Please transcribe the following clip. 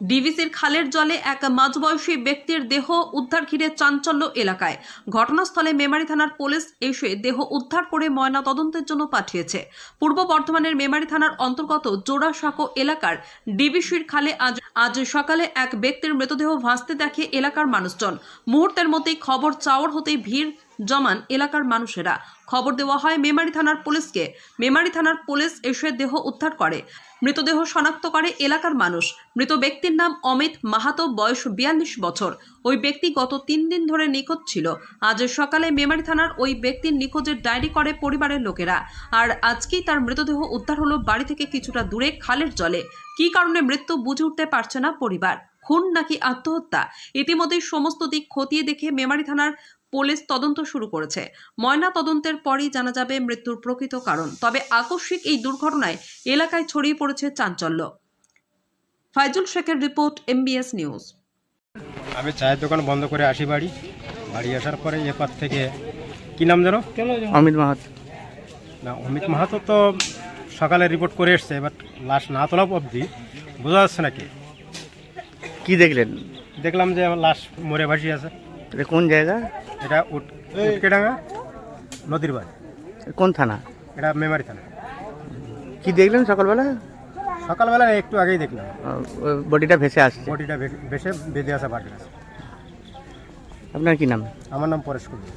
ডিভিসির খালের জলে এক মাঝবয়সী ব্যক্তির দেহ উদ্ধার ঘিরে চাঞ্চল্য এলাকায়। ঘটনাস্থলে মেমারি থানার পুলিশ এসে দেহ উদ্ধার করে ময়না তদন্তের জন্য পাঠিয়েছে। পূর্ব বর্ধমানের মেমারি থানার অন্তর্গত জোড়াসাঁকো এলাকার ডিবিসির খালে আজ আজ সকালে এক ব্যক্তির মৃতদেহ ভাসতে দেখে এলাকার মানুষজন। মুহূর্তের মধ্যেই খবর চাওয়ার হতেই ভিড় জমান এলাকার মানুষেরা। খবর দেওয়া হয়, মেমারি থানার পুলিশকে। মেমারি থানার পুলিশ এসে দেহ উদ্ধার করে। মৃতদেহ শনাক্ত করে এলাকার মানুষ। মৃত ব্যক্তির নাম অমিত মাহাতো, বয়স বিয়াল্লিশ বছর। ওই ব্যক্তি গত তিন দিন ধরে নিখোঁজ ছিল। আজ সকালে মেমারি থানার ওই ব্যক্তির নিখোঁজের ডায়েরি করে পরিবারের লোকেরা। আর আজকেই তার মৃতদেহ উদ্ধার হলো বাড়ি থেকে কিছুটা দূরে খালের জলে। কী কারণে মৃত্যু বুঝে উঠতে পারছে না পরিবার। খুন নাকি আত্মহত্যা? ইতিমধ্যেই সমস্ত দিক খতিয়ে দেখে মেমারি থানার পুলিশ তদন্ত শুরু করেছে। ময়না তদন্তের পরই জানা যাবে মৃত্যুর প্রকৃত কারণ। তবে আকস্মিক এই দুর্ঘটনায় এলাকায় ছড়িয়ে পড়েছে চাঞ্চল্য। ফাইজুল শেখের রিপোর্ট এমবিএস নিউজ। আমি চায়ের দোকান বন্ধ করে আসি বাড়ি। বাড়ি আসার পরে এপার থেকে কি নাম যেন অমিত মাহাত। না অমিত মাহাতো তো সকালে রিপোর্ট করে এসছে এবার লাশ না তোলা অবধি। বোঝা যাচ্ছে নাকি কি দেখলেন? দেখলাম যে আমার লাশ মরে ভাসি আছে। এটা কোন জায়গা? এটা উট উটকেডাঙ্গা নদীর বাড়ি কোন থানা? এটা মেমারি থানা। কি দেখলেন সকালবেলা? সকালবেলা একটু আগেই দেখলাম। বডিটা ভেসে আসছে। বডিটা ভেসে বেঁধে আসা বাড়ির কাছে। আপনার কি নাম? আমার নাম পরেশ কুমার।